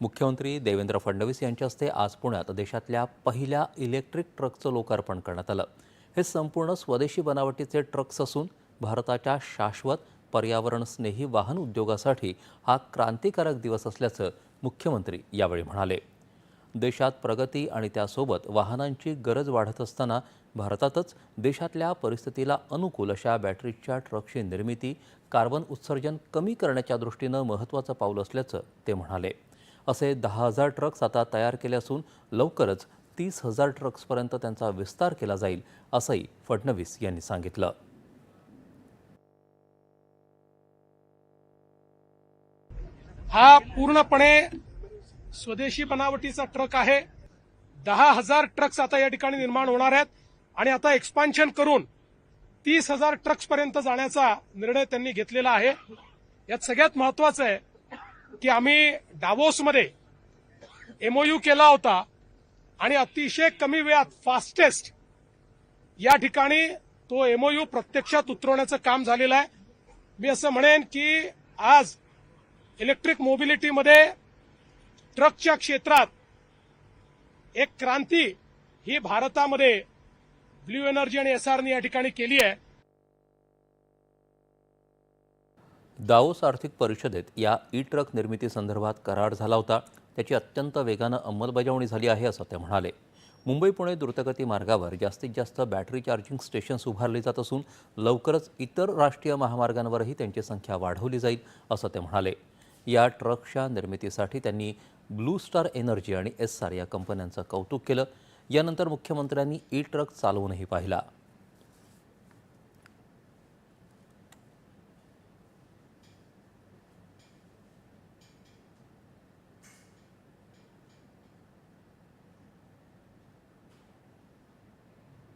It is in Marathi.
मुख्यमंत्री देवेंद्र फडणवीस यांच्या हस्ते आज पुण्यात देशातल्या पहिल्या इलेक्ट्रिक ट्रकचं लोकार्पण करण्यात आलं. हे संपूर्ण स्वदेशी बनावटीचे ट्रक्स असून भारताच्या शाश्वत पर्यावरणस्नेही वाहन उद्योगासाठी हा क्रांतिकारक दिवस असल्याचं मुख्यमंत्री यावेळी म्हणाले. देशात प्रगती आणि त्यासोबत वाहनांची गरज वाढत असताना भारतातच देशातल्या परिस्थितीला अनुकूल अशा बॅटरीच्या ट्रकची निर्मिती कार्बन उत्सर्जन कमी करण्याच्या दृष्टीनं महत्त्वाचं पाऊल असल्याचं ते म्हणाले. असे दहा हजार ट्रक्स आता तयार केले असून लवकरच तीस हजार ट्रक्सपर्यंत त्यांचा विस्तार केला जाईल असंही फडणवीस यांनी सांगितलं. हा पूर्णपणे स्वदेशी बनावटीचा ट्रक आहे. दहा हजार ट्रक्स आता या ठिकाणी निर्माण होणार आहेत आणि आता एक्सपान्शन करून तीस हजार ट्रक्सपर्यंत जाण्याचा निर्णय त्यांनी घेतलेला आहे. यात सगळ्यात महत्वाचं आहे की आम्ही डावोसमध्ये एमओयू केला होता आणि अतिशय कमी वेळात फास्टेस्ट या ठिकाणी तो एमओयू प्रत्यक्षात उतरवण्याचं काम झालेलं आहे. मी असं म्हणेन की आज इलेक्ट्रिक मोबिलिटीमध्ये ट्रकच्या क्षेत्रात एक क्रांती ही भारतामध्ये ब्ल्यू एनर्जी आणि एसआरने या ठिकाणी केली आहे. दाओस आर्थिक परिषदेत या ई ट्रक निर्मिती संदर्भात करार झाला होता. त्याची अत्यंत वेगानं अंमलबजावणी झाली आहे असं ते म्हणाले. मुंबई पुणे द्रुतगती मार्गावर जास्तीत जास्त बॅटरी चार्जिंग स्टेशन्स उभारली जात असून लवकरच इतर राष्ट्रीय महामार्गांवरही त्यांची संख्या वाढवली जाईल असं ते म्हणाले. या ट्रकच्या निर्मितीसाठी त्यांनी ब्लू स्टार एनर्जी आणि एस आर या कंपन्यांचं कौतुक केलं. यानंतर मुख्यमंत्र्यांनी ई ट्रक चालवूनही पाहिला.